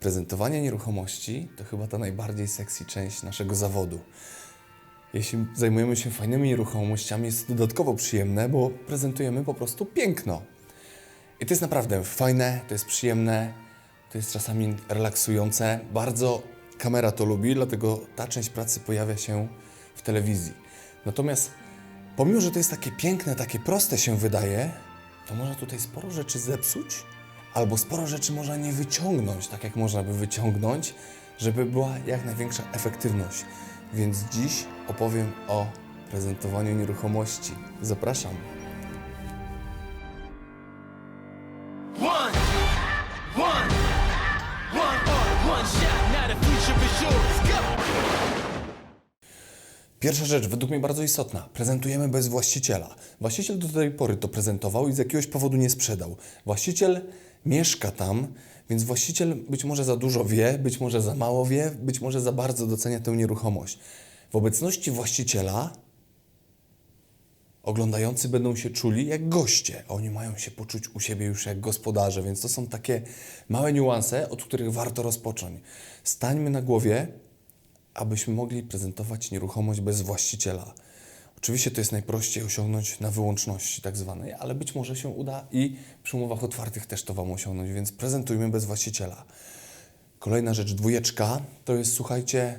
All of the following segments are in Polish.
Prezentowanie nieruchomości to chyba ta najbardziej sexy część naszego zawodu. Jeśli zajmujemy się fajnymi nieruchomościami, jest to dodatkowo przyjemne, bo prezentujemy po prostu piękno. I to jest naprawdę fajne, to jest przyjemne, to jest czasami relaksujące. Bardzo kamera to lubi, dlatego ta część pracy pojawia się w telewizji. Natomiast pomimo, że to jest takie piękne, takie proste się wydaje, to można tutaj sporo rzeczy zepsuć, albo sporo rzeczy można nie wyciągnąć, tak jak można by wyciągnąć, żeby była jak największa efektywność. Więc dziś opowiem o prezentowaniu nieruchomości. Zapraszam. Pierwsza rzecz, według mnie bardzo istotna. Prezentujemy bez właściciela. Właściciel do tej pory to prezentował i z jakiegoś powodu nie sprzedał. Właściciel mieszka tam, więc właściciel być może za dużo wie, być może za mało wie, być może za bardzo docenia tę nieruchomość. W obecności właściciela oglądający będą się czuli jak goście. Oni mają się poczuć u siebie już jak gospodarze, więc to są takie małe niuanse, od których warto rozpocząć. Stańmy na głowie, abyśmy mogli prezentować nieruchomość bez właściciela. Oczywiście to jest najprościej osiągnąć na wyłączności tak zwanej, ale być może się uda i przy umowach otwartych też to Wam osiągnąć, więc prezentujmy bez właściciela. Kolejna rzecz, dwójeczka, to jest słuchajcie,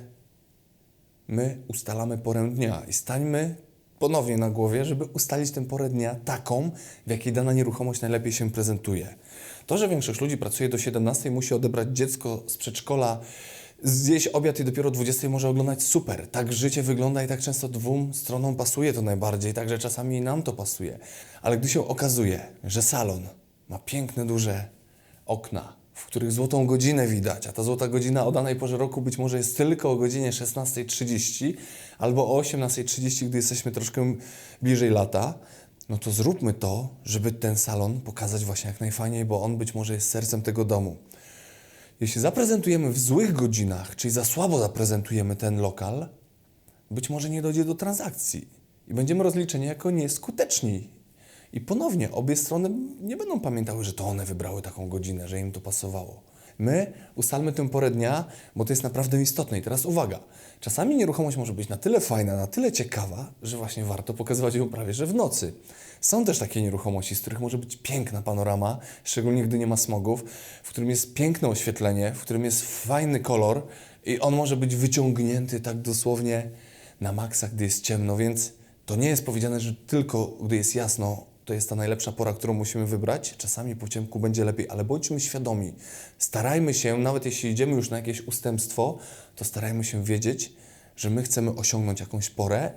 my ustalamy porę dnia i stańmy ponownie na głowie, żeby ustalić tę porę dnia taką, w jakiej dana nieruchomość najlepiej się prezentuje. To, że większość ludzi pracuje do 17, musi odebrać dziecko z przedszkola, zjeść obiad i dopiero o 20 może oglądać super. Tak życie wygląda i tak często dwóm stronom pasuje to najbardziej, także czasami nam to pasuje. Ale gdy się okazuje, że salon ma piękne, duże okna, w których złotą godzinę widać, a ta złota godzina o danej porze roku być może jest tylko o godzinie 16.30 albo o 18.30, gdy jesteśmy troszkę bliżej lata, no to zróbmy to, żeby ten salon pokazać właśnie jak najfajniej, bo on być może jest sercem tego domu. Jeśli zaprezentujemy w złych godzinach, czyli za słabo zaprezentujemy ten lokal, być może nie dojdzie do transakcji i będziemy rozliczeni jako nieskuteczni. I ponownie obie strony nie będą pamiętały, że to one wybrały taką godzinę, że im to pasowało. My ustalmy tę porę dnia, bo to jest naprawdę istotne. I teraz uwaga, czasami nieruchomość może być na tyle fajna, na tyle ciekawa, że właśnie warto pokazywać ją prawie że w nocy. Są też takie nieruchomości, z których może być piękna panorama, szczególnie gdy nie ma smogów, w którym jest piękne oświetlenie, w którym jest fajny kolor i on może być wyciągnięty tak dosłownie na maksa, gdy jest ciemno, więc to nie jest powiedziane, że tylko gdy jest jasno, to jest ta najlepsza pora, którą musimy wybrać. Czasami po ciemku będzie lepiej, ale bądźmy świadomi. Starajmy się, nawet jeśli idziemy już na jakieś ustępstwo, to starajmy się wiedzieć, że my chcemy osiągnąć jakąś porę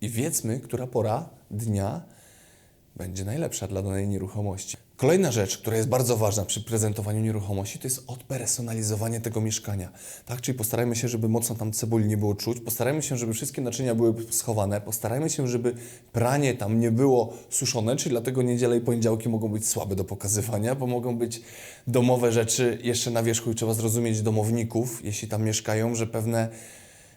i wiedzmy, która pora dnia będzie najlepsza dla danej nieruchomości. Kolejna rzecz, która jest bardzo ważna przy prezentowaniu nieruchomości, to jest odpersonalizowanie tego mieszkania. Tak, czyli postarajmy się, żeby mocno tam cebuli nie było czuć, postarajmy się, żeby wszystkie naczynia były schowane, postarajmy się, żeby pranie tam nie było suszone, czyli dlatego niedziele i poniedziałki mogą być słabe do pokazywania, bo mogą być domowe rzeczy jeszcze na wierzchu i trzeba zrozumieć domowników, jeśli tam mieszkają, że pewne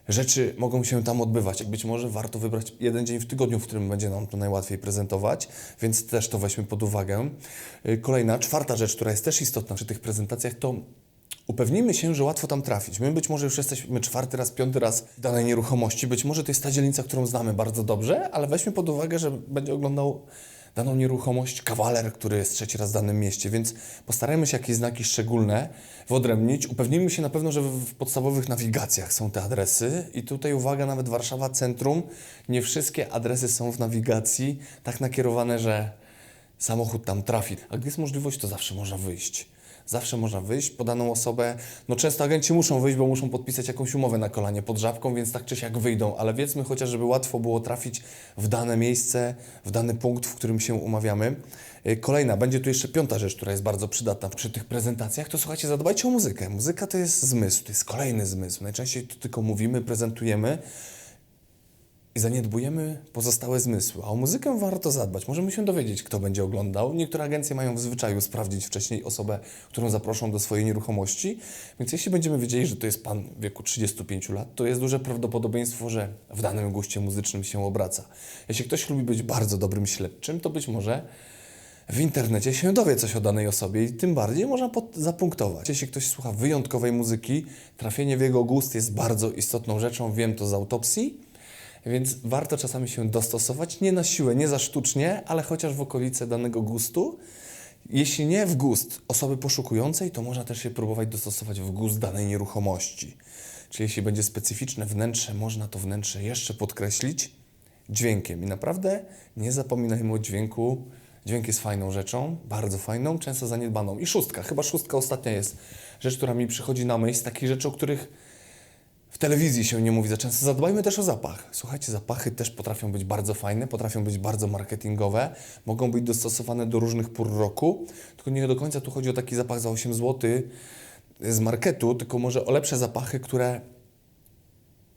rzeczy mogą się tam odbywać. Być może warto wybrać jeden dzień w tygodniu, w którym będzie nam to najłatwiej prezentować, więc też to weźmy pod uwagę. Y, Kolejna, czwarta rzecz, która jest też istotna przy tych prezentacjach, to upewnijmy się, że łatwo tam trafić. My być może już jesteśmy czwarty raz, piąty raz w danej nieruchomości, być może to jest ta dzielnica, którą znamy bardzo dobrze, ale weźmy pod uwagę, że będzie oglądał daną nieruchomość kawaler, który jest trzeci raz w danym mieście, więc postarajmy się jakieś znaki szczególne wyodrębnić. Upewnijmy się na pewno, że w podstawowych nawigacjach są te adresy i tutaj uwaga, nawet Warszawa Centrum, nie wszystkie adresy są w nawigacji tak nakierowane, że samochód tam trafi. A gdy jest możliwość, to zawsze można wyjść. Zawsze można wyjść po daną osobę. No często agenci muszą wyjść, bo muszą podpisać jakąś umowę na kolanie pod żabką, więc tak czy siak wyjdą, ale wiedzmy chociaż, żeby łatwo było trafić w dane miejsce, w dany punkt, w którym się umawiamy. Y, Kolejna, będzie tu jeszcze piąta rzecz, która jest bardzo przydatna przy tych prezentacjach, to słuchajcie, zadbajcie o muzykę. Muzyka to jest zmysł, to jest kolejny zmysł. Najczęściej tu tylko mówimy, prezentujemy, i zaniedbujemy pozostałe zmysły. A o muzykę warto zadbać. Możemy się dowiedzieć, kto będzie oglądał. Niektóre agencje mają w zwyczaju sprawdzić wcześniej osobę, którą zaproszą do swojej nieruchomości. Więc jeśli będziemy wiedzieli, że to jest pan w wieku 35 lat, to jest duże prawdopodobieństwo, że w danym guście muzycznym się obraca. Jeśli ktoś lubi być bardzo dobrym śledczym, to być może w internecie się dowie coś o danej osobie i tym bardziej można zapunktować. Jeśli ktoś słucha wyjątkowej muzyki, trafienie w jego gust jest bardzo istotną rzeczą, wiem to z autopsji, więc warto czasami się dostosować, nie na siłę, nie za sztucznie, ale chociaż w okolice danego gustu. Jeśli nie w gust osoby poszukującej, to można też się próbować dostosować w gust danej nieruchomości. Czyli jeśli będzie specyficzne wnętrze, można to wnętrze jeszcze podkreślić dźwiękiem. I naprawdę nie zapominajmy o dźwięku. Dźwięk jest fajną rzeczą, bardzo fajną, często zaniedbaną. I szóstka, chyba szóstka ostatnia jest rzecz, która mi przychodzi na myśl, z takich rzeczy, o których w telewizji się nie mówi za często. Zadbajmy też o zapach. Słuchajcie, zapachy też potrafią być bardzo fajne, potrafią być bardzo marketingowe, mogą być dostosowane do różnych pór roku, tylko nie do końca tu chodzi o taki zapach za 8 zł z marketu, tylko może o lepsze zapachy, które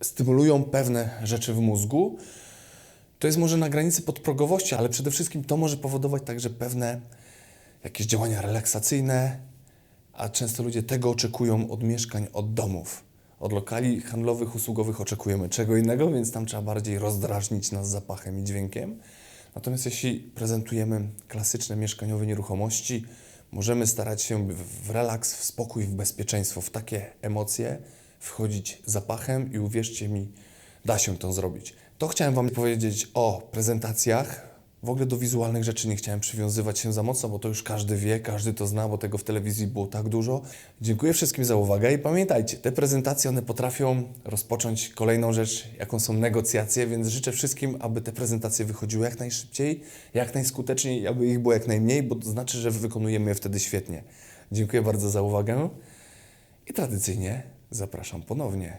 stymulują pewne rzeczy w mózgu. To jest może na granicy podprogowości, ale przede wszystkim to może powodować także pewne jakieś działania relaksacyjne, a często ludzie tego oczekują od mieszkań, od domów. Od lokali handlowych, usługowych oczekujemy czego innego, więc tam trzeba bardziej rozdrażnić nas zapachem i dźwiękiem. Natomiast jeśli prezentujemy klasyczne mieszkaniowe nieruchomości, możemy starać się w- relaks, w spokój, w bezpieczeństwo, w takie emocje wchodzić zapachem i uwierzcie mi, da się to zrobić. To chciałem Wam powiedzieć o prezentacjach. W ogóle do wizualnych rzeczy nie chciałem przywiązywać się za mocno, bo to już każdy wie, każdy to zna, bo tego w telewizji było tak dużo. Dziękuję wszystkim za uwagę i pamiętajcie, te prezentacje one potrafią rozpocząć kolejną rzecz, jaką są negocjacje, więc życzę wszystkim, aby te prezentacje wychodziły jak najszybciej, jak najskuteczniej, aby ich było jak najmniej, bo to znaczy, że wykonujemy je wtedy świetnie. Dziękuję bardzo za uwagę i tradycyjnie zapraszam ponownie.